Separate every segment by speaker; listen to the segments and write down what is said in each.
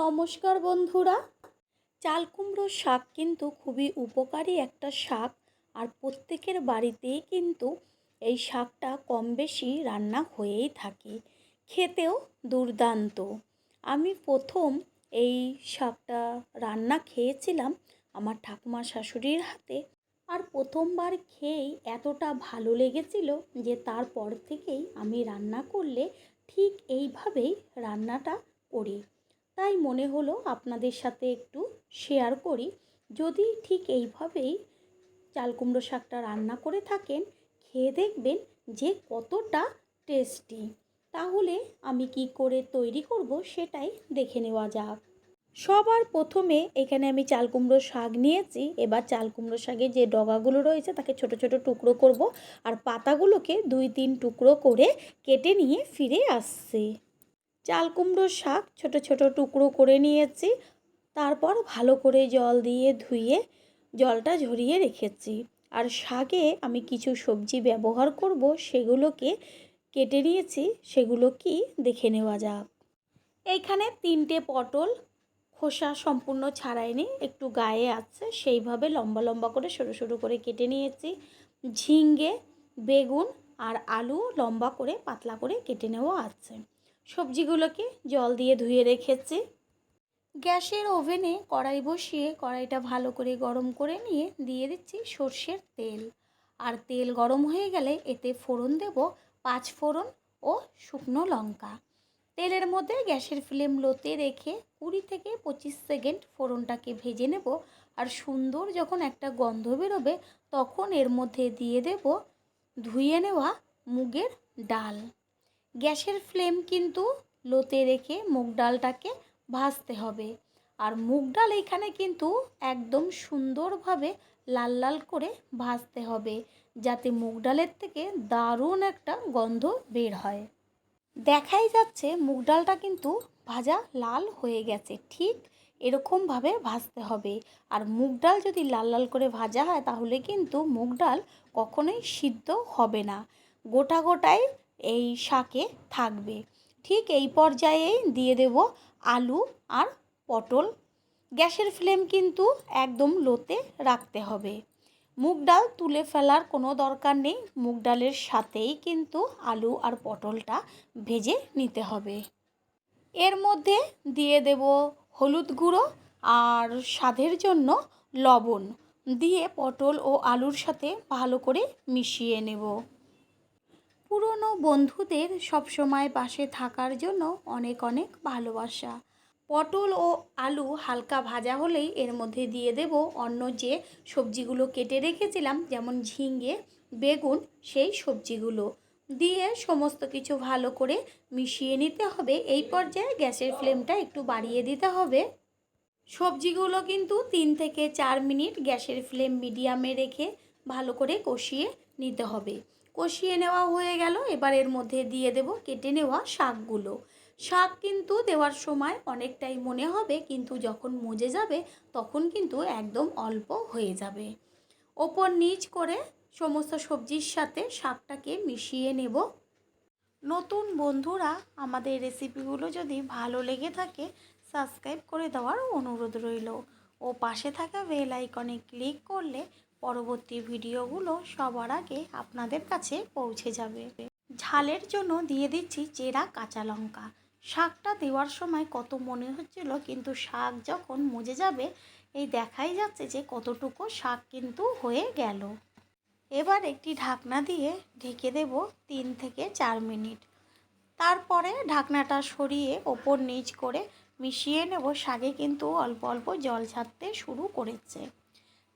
Speaker 1: নমস্কার বন্ধুরা। চাল কুমড়োর শাক কিন্তু খুবই উপকারী একটা শাক আর প্রত্যেকের বাড়িতেই কিন্তু এই শাকটা কম বেশি রান্না হয়েই থাকে। খেতেও দুর্দান্ত। আমি প্রথম এই শাকটা রান্না খেয়েছিলাম আমার ঠাকুমা শাশুড়ির হাতে আর প্রথমবার খেয়েই এতটা ভালো লেগেছিল যে তারপর থেকেই আমি রান্না করলে ঠিক এইভাবেই রান্নাটা করি। তাই মনে হলো আপনাদের সাথে একটু শেয়ার করি। যদি ঠিক এইভাবেই চাল কুমড়ো শাকটা রান্না করে থাকেন, খেয়ে দেখবেন যে কতটা টেস্টি তাহলে আমি কি করে তৈরি করব সেটাই দেখে নেওয়া যাক। সবার প্রথমে এখানে আমি চাল কুমড়ো শাক নিয়েছি। এবার চাল কুমড়ো শাকের যে ডগাগুলো রয়েছে তাকে ছোট ছোট টুকরো করব। আর পাতাগুলোকে দুই তিন টুকরো করে কেটে নিয়ে ফিরে আসছি। চাল কুমড়োর শাক ছোট ছোট টুকরো করে নিয়েছি। তারপর ভালো করে জল দিয়ে ধুয়ে জলটা ঝরিয়ে রেখেছি। আর শাকে আমি কিছু সবজি ব্যবহার করব, সেগুলোকে কেটে নিয়েছি, সেগুলো কি দেখে নেওয়া যাক। এইখানে তিনটে পটল খোসা সম্পূর্ণ ছাড়াইনি, একটু গায়ে আছে, সেইভাবে লম্বা লম্বা করে সরু সরু করে কেটে নিয়েছি। ঝিঙ্গে বেগুন আর আলু লম্বা করে পাতলা করে কেটে নেওয়া আছে। সবজিগুলোকে জল দিয়ে ধুয়ে রেখেছি। গ্যাসের ওভেনে কড়াই বসিয়ে কড়াইটা ভালো করে গরম করে নিয়ে দিয়ে দিচ্ছি সর্ষের তেল। আর তেল গরম হয়ে গেলে এতে ফোড়ন দেব পাঁচ ফোড়ন ও শুকনো লঙ্কা। তেলের মধ্যে গ্যাসের ফ্লেম লোতে রেখে কুড়ি থেকে পঁচিশ সেকেন্ড ফোড়নটাকে ভেজে নেব। আর সুন্দর যখন একটা গন্ধ বেরোবে, তখন এর মধ্যে দিয়ে দেব ধুয়ে নেওয়া মুগের ডাল। গ্যাসের ফ্লেম কিন্তু লোতে রেখে মুগ ডালটাকে ভাজতে হবে। আর মুগ ডাল এখানে কিন্তু একদম সুন্দরভাবে লাল লাল করে ভাজতে হবে, যাতে মুগ ডালের থেকে দারুণ একটা গন্ধ বের হয়। দেখাই যাচ্ছে মুগ ডালটা কিন্তু ভাজা লাল হয়ে গেছে, ঠিক এরকমভাবে ভাজতে হবে। আর মুগ ডাল যদি লাল লাল করে ভাজা হয়, তাহলে কিন্তু মুগ ডাল কখনোই সিদ্ধ হবে না। গোটা গোটায় এই শাকে থাকবে। ঠিক এই পর্যায়েই দিয়ে দেব আলু আর পটল। গ্যাসের ফ্লেম কিন্তু একদম লোতে রাখতে হবে। মুগ ডাল তুলে ফেলার কোনো দরকার নেই। মুগ ডালের সাথেই কিন্তু আলু আর পটলটা ভেজে নিতে হবে। এর মধ্যে দিয়ে দেব হলুদ গুঁড়ো আর স্বাদের জন্য লবণ। দিয়ে পটল ও আলুর সাথে ভালো করে মিশিয়ে নেব। পুরনো বন্ধুদের সবসময় পাশে থাকার জন্য অনেক অনেক ভালোবাসা। পটল ও আলু হালকা ভাজা হলেই এর মধ্যে দিয়ে দেব অন্য যে সবজিগুলো কেটে রেখেছিলাম, যেমন ঝিঙে, বেগুন, সেই সবজিগুলো। দিয়ে সমস্ত কিছু ভালো করে মিশিয়ে নিতে হবে। এই পর্যায়ে গ্যাসের ফ্লেমটা একটু বাড়িয়ে দিতে হবে। সবজিগুলো কিন্তু তিন থেকে চার মিনিট গ্যাসের ফ্লেম মিডিয়ামে রেখে ভালো করে কষিয়ে নিতে হবে। কষিয়ে নেওয়া হয়ে গেল। এবার এর মধ্যে দিয়ে দেব কেটে নেওয়া শাকগুলো। শাক কিন্তু দেওয়ার সময় অনেকটাই মনে হবে, কিন্তু যখন মজে যাবে তখন কিন্তু একদম অল্প হয়ে যাবে। ওপর নিচ করে সমস্ত সবজির সাথে শাকটাকে মিশিয়ে নেব। নতুন বন্ধুরা, আমাদের রেসিপিগুলো যদি ভালো লেগে থাকে, সাবস্ক্রাইব করে দেওয়ার অনুরোধ রইল। ও পাশে থাকা বেল আইকনে ক্লিক করলে পরবর্তী ভিডিওগুলো সবার আগে আপনাদের কাছে পৌঁছে যাবে। ঝালের জন্য দিয়ে দিচ্ছি চেরা কাঁচা লঙ্কা। শাকটা দেওয়ার সময় কত মনে হচ্ছিল, কিন্তু শাক যখন মজে যাবে, এই দেখাই যাচ্ছে যে কতটুকু শাক কিন্তু হয়ে গেল। এবার একটি ঢাকনা দিয়ে ঢেকে দেব তিন থেকে চার মিনিট। তারপরে ঢাকনাটা সরিয়ে ওপর নিচ করে মিশিয়ে নেব। শাকে কিন্তু অল্প অল্প জল ছাড়তে শুরু করেছে।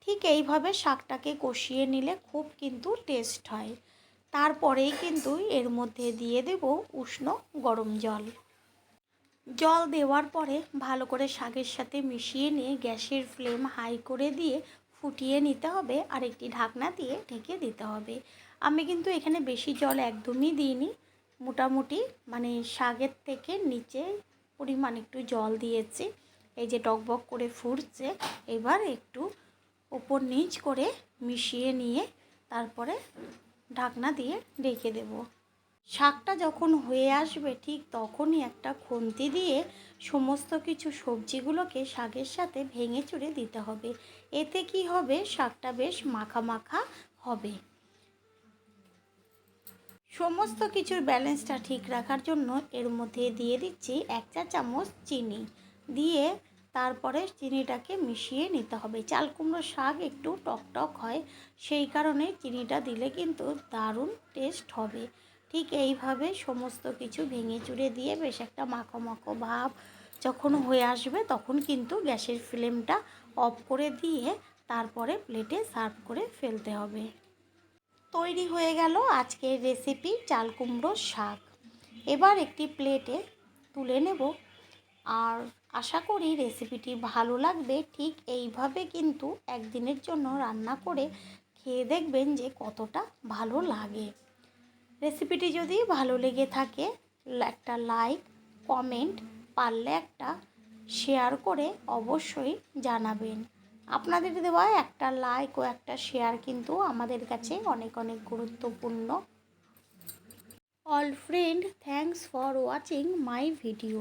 Speaker 1: ঠিক এইভাবে শাকটাকে কষিয়ে নিলে খুব কিন্তু টেস্ট হয়। তারপরেই কিন্তু এর মধ্যে দিয়ে দেব উষ্ণ গরম জল। জল দেওয়ার পরে ভালো করে শাকের সাথে মিশিয়ে নিয়ে গ্যাসের ফ্লেম হাই করে দিয়ে ফুটিয়ে নিতে হবে আর একটি ঢাকনা দিয়ে ঢেকে দিতে হবে। আমি কিন্তু এখানে বেশি জল একদমই দিইনি। মোটামুটি মানে শাকের থেকে নিচে পরিমাণ একটু জল দিয়েছি। এই যে টকবক করে ফুটছে, এবার একটু ওপর নিচ করে মিশিয়ে নিয়ে তারপরে ঢাকনা দিয়ে রেখে দেব। শাকটা যখন হয়ে আসবে ঠিক তখনই একটা খুন্তি দিয়ে সমস্ত কিছু সবজিগুলোকে শাকের সাথে ভেঙে চুড়ে দিতে হবে। এতে কি হবে? শাকটা বেশ মাখা মাখা হবে। সমস্ত কিছুর ব্যালেন্সটা ঠিক রাখার জন্য এর মধ্যে দিয়ে দিচ্ছি এক চা চামচ চিনি। দিয়ে তারপরে চিনিটাকে মিশিয়ে নিতে হবে। চাল কুমড়ো শাক একটু টক টক হয়, সেই কারণে চিনিটা দিলে কিন্তু দারুণ টেস্ট হবে। ঠিক এইভাবে সমস্ত কিছু ভেঙে চুড়ে দিয়ে বেশ একটা মাখো মাখো ভাব যখন হয়ে আসবে তখন কিন্তু গ্যাসের ফ্লেমটা অফ করে দিয়ে তারপরে প্লেটে সার্ভ করে ফেলতে হবে। তৈরি হয়ে গেল আজকের রেসিপি চাল কুমড়োর শাক। এবার একটি প্লেটে তুলে নেব। আর আশা করি রেসিপিটি ভালো লাগবে। ঠিক এইভাবে কিন্তু একদিনের জন্য রান্না করে খেয়ে দেখবেন যে কতটা ভালো লাগে। রেসিপিটি যদি ভালো লেগে থাকে, একটা লাইক কমেন্ট পারলে একটা শেয়ার করে অবশ্যই জানাবেন। আপনাদের দেওয়া একটা লাইক ও একটা শেয়ার কিন্তু আমাদের কাছে অনেক অনেক গুরুত্বপূর্ণ। All friend thanks for watching my video